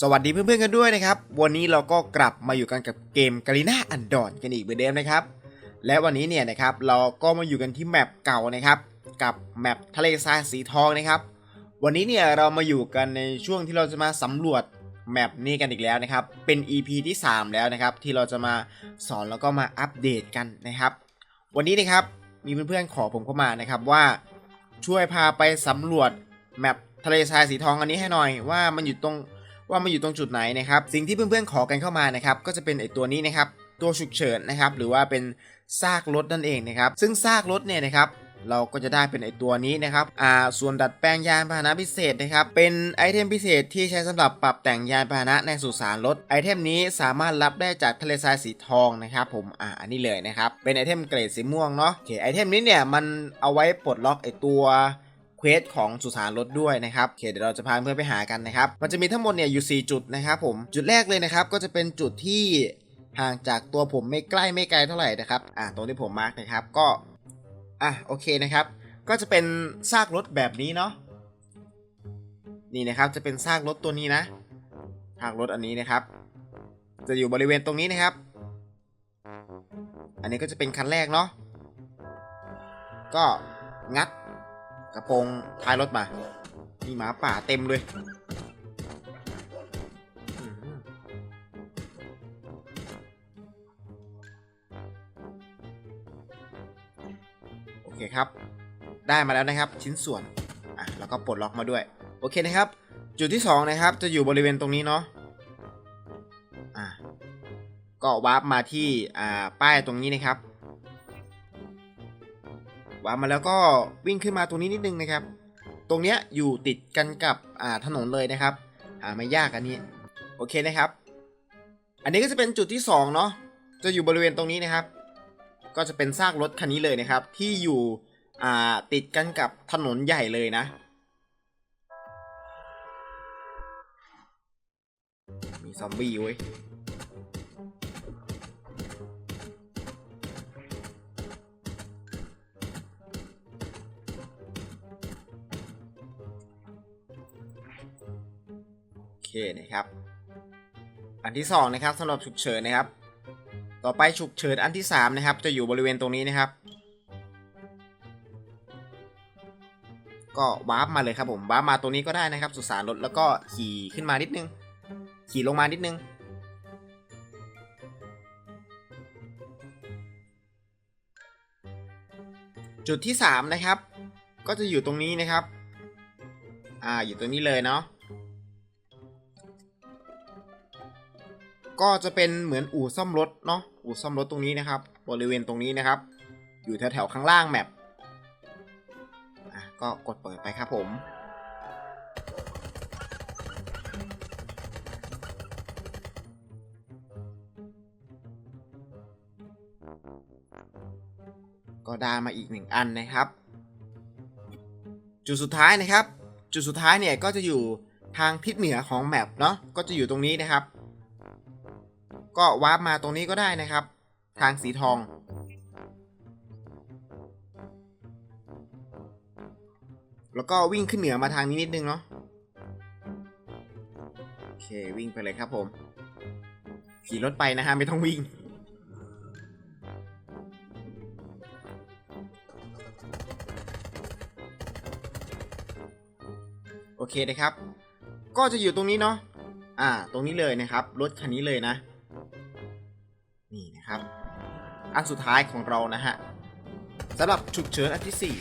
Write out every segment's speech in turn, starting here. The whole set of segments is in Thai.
สวัสดีเพื่อนๆกันด้วยนะครับ วันนี้เราก็กลับมาอยู่กันกับเกมกาลิน่าอันดอนกันอีกเหมือนเดิมนะครับ และวันนี้เนี่ยนะครับเราก็มาอยู่กันที่แมปเก่านะครับ กับแมปทะเลทรายสีทองนะครับ วันนี้เนี่ยเรามาอยู่กันในช่วงที่เราจะมาสำรวจแมปนี้กันอีกแล้วนะครับ เป็น EP ที่ 3 แล้วนะครับ ที่เราจะมาสอนแล้วก็มาอัปเดตกันนะครับ วันนี้นะครับมีเพื่อนๆขอผมเข้ามานะครับว่าช่วยพาไปสำรวจแมปทะเลทรายสีทองอันนี้ให้หน่อยว่ามันอยู่ตรง ว่ามันอยู่ตรงจุดไหนนะครับสิ่งที่เพื่อนๆขอกันเข้ามานะครับก็จะเป็นไอตัวนี้นะครับตัวฉุกเฉินนะครับหรือว่าเป็นซากรถนั่นเองนะครับซึ่งซากรถเนี่ยนะครับเราก็จะได้เป็นไอตัวนี้นะครับ อ่า ส่วนดัดแปลงยานพาหนะพิเศษนะครับ เป็นไอเทมพิเศษที่ใช้สำหรับปรับแต่งยานพาหนะในสุสานรถ ไอเทมนี้สามารถรับได้จากทะเลทรายสีทองนะครับผม อ่า อันนี้เลยนะครับ เป็นไอเทมเกรดสีม่วงเนาะ โอเค ไอเทมนี้เนี่ยมันเอาไว้ปลดล็อกไอตัว เควสของสุสานรถด้วยนะครับโอเคเดี๋ยวเราจะพาเพื่อนไปหากันนะครับ มันจะมีทั้งหมดเนี่ยอยู่ 4 จุดนะครับผมจุดแรกเลยนะครับก็จะเป็นจุดที่ห่างจากตัวผมไม่ใกล้ไม่ไกลเท่าไหร่นะครับอ่าตรงที่ผมมาร์กนะครับก็อะโอเคนะครับ ก็จะเป็นซากรถแบบนี้เนาะนี่นะครับจะเป็นซากรถตัวนี้นะซากรถอันนี้นะครับ จะอยู่บริเวณตรงนี้นะครับ อันนี้ก็จะเป็นคันแรกเนาะก็งัด กระโปรงท้ายรถมา มีหมาป่าเต็มเลยโอเคครับ ได้มาแล้วนะครับชิ้นส่วน อะแล้วก็ปลดล็อกมาด้วย โอเคนะครับ จุดที่ 2 นะครับ จะอยู่บริเวณตรงนี้เนาะอะก็วาร์ปมาที่อ่าป้ายตรงนี้นะครับ วาร์ปมาแล้วก็วิ่งขึ้นมาตรงนี้นิดนึงนะครับ ตรงเนี้ยอยู่ติดกันกับอ่าถนนเลยนะครับ หาไม่ยากอันนี้ โอเคนะครับ อันนี้ก็จะเป็นจุดที่2เนาะ จะอยู่บริเวณตรงนี้นะครับ ก็จะเป็นซากรถคันนี้เลยนะครับ ที่อยู่อ่าติดกันกับถนนใหญ่เลยนะมีซอมบี้เว้ย เคนะครับ อันที่สองนะครับสำหรับฉุกเฉินนะครับ ต่อไปฉุกเฉินอันที่สามนะครับจะอยู่บริเวณตรงนี้นะครับ ก็วาร์ปมาเลยครับผมวาร์ปมาตรงนี้ก็ได้นะครับ สุสานรถแล้วก็ขี่ขึ้นมานิดนึง ขี่ลงมานิดนึงจุดที่สามนะครับ ก็จะอยู่ตรงนี้นะครับ อ่า อยู่ตรงนี้เลยเนาะ ก็จะเป็นเหมือนอู่ซ่อมรถเนาะอู่ซ่อมรถตรงนี้นะครับ บริเวณตรงนี้นะครับ อยู่แถวๆข้างล่างแมปก็กดเปิดไปครับผม ก็ได้มาอีกหนึ่งอันนะครับ จุดสุดท้ายนะครับ จุดสุดท้ายเนี่ยก็จะอยู่ทางทิศเหนือของแมปเนาะก็จะอยู่ตรงนี้นะครับ ก็วาร์ปมาตรงนี้ก็ได้นะครับ ทางสีทอง แล้วก็วิ่งขึ้นเหนือมาทางนี้นิดนึงเนาะโอเควิ่งไปเลยครับผม ขี่รถไปนะฮะไม่ต้องวิ่งโอเคนะครับ ก็จะอยู่ตรงนี้เนาะ อ่า ตรงนี้เลยนะครับ รถคันนี้เลยนะ นี่นะครับ อันสุดท้ายของเรานะฮะสำหรับฉุกเฉินอันที่ 4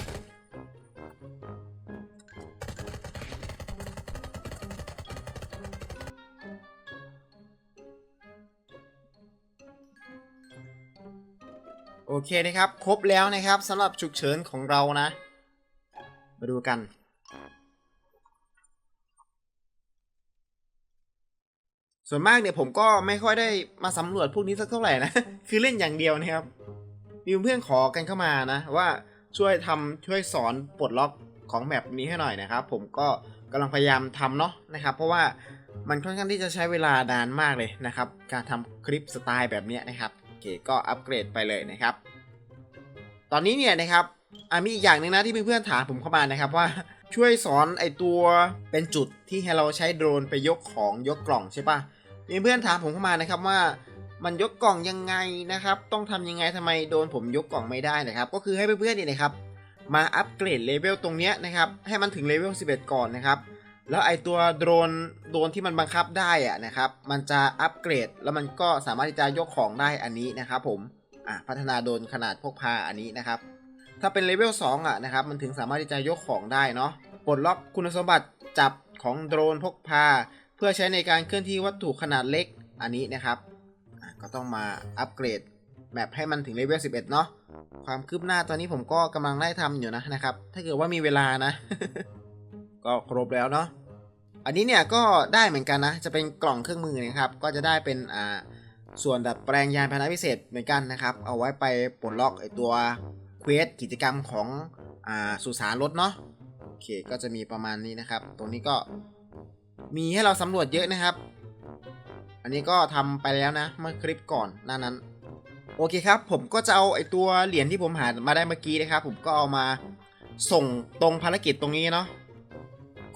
โอเคนะครับ ครบแล้วนะครับสำหรับฉุกเฉินของเรานะ มาดูกัน ส่วนมากเนี่ยผมก็ไม่ค่อยได้มาสำรวจพวกนี้สักเท่าไหร่นะ คือเล่นอย่างเดียวนะครับ มีเพื่อนขอกันเข้ามานะ ว่าช่วยทำช่วยสอนปลดล็อกของแมปนี้ให้หน่อยนะครับ ผมก็กำลังพยายามทำเนาะนะครับ เพราะว่ามันค่อนข้างที่จะใช้เวลานานมากเลยนะครับ การทำคลิปสไตล์แบบนี้นะครับโอเคก็อัปเกรดไปเลยนะครับ ตอนนี้เนี่ยนะครับอะมีอีกอย่างหนึ่งนะที่เพื่อนๆถามผมเข้ามานะครับว่าช่วยสอนไอตัวเป็นจุดที่ให้เราใช้โดรนไปยกของยกกล่องใช่ปะ มีเพื่อนถามผมเข้ามานะครับว่ามันยกกล่องยังไงนะครับ ต้องทำยังไงทำไมโดนผมยกกล่องไม่ได้นะครับ ก็คือให้เพื่อนๆเนี่ยนะครับมาอัปเกรดเลเวลตรงเนี้ยนะครับ ให้มันถึงเลเวล 11 ก่อนนะครับ แล้วไอตัวโดรนโดรนที่มันบังคับได้อะนะครับ มันจะอัปเกรด แล้วมันก็สามารถที่จะยกของได้อันนี้นะครับผมอะพัฒนาโดรนขนาดพกพาอันนี้นะครับ ถ้าเป็นเลเวล 2 อะนะครับ มันถึงสามารถที่จะยกของได้เนาะ ปลดล็อกคุณสมบัติจับของโดรนพกพา พื่อใช้ในการเคลื่อนที่วัตถุขนาดเล็กอันนี้นะครับ ก็ต้องมาอัปเกรดแมปให้มันถึงเลเวล 11 เนาะ ความคืบหน้าตอนนี้ผมก็กำลังไล่ทำอยู่นะนะครับ ถ้าเกิดว่ามีเวลานะ ก็ครบแล้วเนาะ อันนี้เนี่ยก็ได้เหมือนกันนะ จะเป็นกล่องเครื่องมือนะครับ ก็จะได้เป็นอ่าส่วนดัดแปลงยานพาหนะพิเศษเหมือนกันนะครับ เอาไว้ไปปลดล็อกไอตัวเควสกิจกรรมของอ่าสุสานรถเนาะ โอเค ก็จะมีประมาณนี้นะครับ ตรงนี้ก็ มีให้เราสำรวจเยอะนะครับ อันนี้ก็ทำไปแล้วนะ เมื่อคลิปก่อนหน้านั้น โอเคครับ ผมก็จะเอาไอตัวเหรียญที่ผมหามาได้เมื่อกี้นะครับ ผมก็เอามาส่งตรงภารกิจตรงนี้เนาะ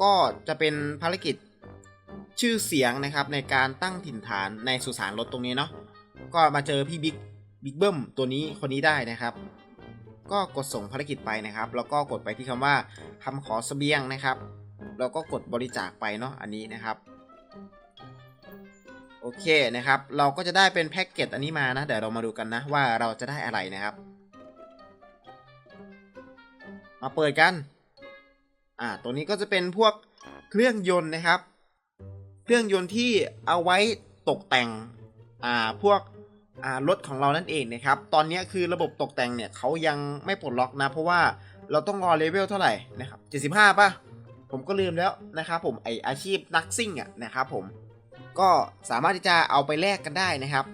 ก็จะเป็นภารกิจชื่อเสียงนะครับในการตั้งถิ่นฐานในสุสานรถตรงนี้เนาะ ก็มาเจอพี่บิ๊กบิ๊กเบิ้มตัวนี้คนนี้ได้นะครับ ก็กดส่งภารกิจไปนะครับ แล้วก็กดไปที่คำว่าคำขอเสบียงนะครับ แล้วก็กดบริจาคไปเนาะอันนี้นะครับโอเคนะครับ เราก็จะได้เป็นแพ็กเกจอันนี้มานะ เดี๋ยวเรามาดูกันนะว่าเราจะได้อะไรนะครับ มาเปิดกัน อ่าตัวนี้ก็จะเป็นพวกเครื่องยนต์นะครับ เครื่องยนต์ที่เอาไว้ตกแต่ง อ่า พวก อ่า รถของเรานั่นเองนะครับ ตอนนี้คือระบบตกแต่งเนี่ยเขายังไม่ปลดล็อกนะ เพราะว่าเราต้องรอเลเวลเท่าไหร่นะครับ 75ป่ะ ผมก็ลืมแล้วนะครับผมไออาชีพนักซิ่งอะนะครับผมก็สามารถที่จะเอาไปแลกกันได้นะครับ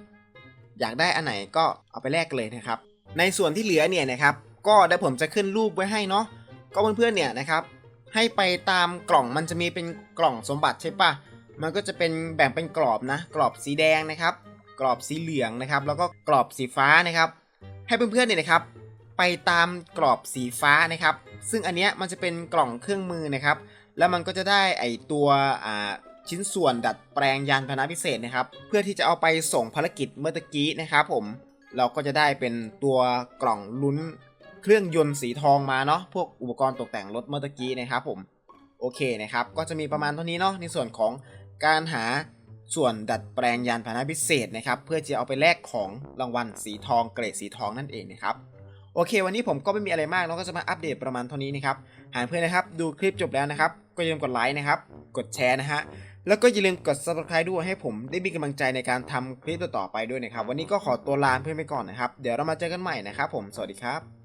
อยากได้อันไหนก็เอาไปแลกกันเลยนะครับ ในส่วนที่เหลือเนี่ยนะครับ ก็เดี๋ยวผมจะขึ้นรูปไว้ให้เนาะก็เพื่อนๆเนี่ยนะครับให้ไปตามกล่องมันจะมีเป็นกล่องสมบัติใช่ปะมันก็จะเป็นแบ่งเป็นกรอบนะ กรอบสีแดงนะครับ กรอบสีเหลืองนะครับ แล้วก็กรอบสีฟ้านะครับ ให้เพื่อนๆเนี่ยนะครับ ไปตามกรอบสีฟ้านะครับ ซึ่งอันเนี้ยมันจะเป็นกล่องเครื่องมือนะครับ แล้วมันก็จะได้ไอตัวอ่าชิ้นส่วนดัดแปลงยานพาหนะพิเศษนะครับ เพื่อที่จะเอาไปส่งภารกิจเมื่อตะกี้นะครับผมเราก็จะได้เป็นตัวกล่องลุ้นเครื่องยนต์สีทองมาเนาะพวกอุปกรณ์ตกแต่งรถเมื่อตะกี้นะครับผมโอเคนะครับ ก็จะมีประมาณเท่านี้เนาะในส่วนของการหาส่วนดัดแปลงยานพาหนะพิเศษนะครับ เพื่อจะเอาไปแลกของรางวัลสีทองเกรดสีทองนั่นเองนะครับ โอเค วันนี้ผมก็ไม่มีอะไรมากเราก็จะมาอัปเดตประมาณเท่านี้นะครับ หากเพื่อนนะครับ ดูคลิปจบแล้วนะครับ ก็อย่าลืมกดไลค์นะครับ กดแชร์นะฮะ แล้วก็อย่าลืมกด subscribe ด้วยให้ผมได้มีกำลังใจในการทำคลิปต่อๆไปด้วยนะครับ วันนี้ก็ขอตัวลาเพื่อนไปก่อนนะครับ เดี๋ยวเรามาเจอกันใหม่นะครับผม สวัสดีครับ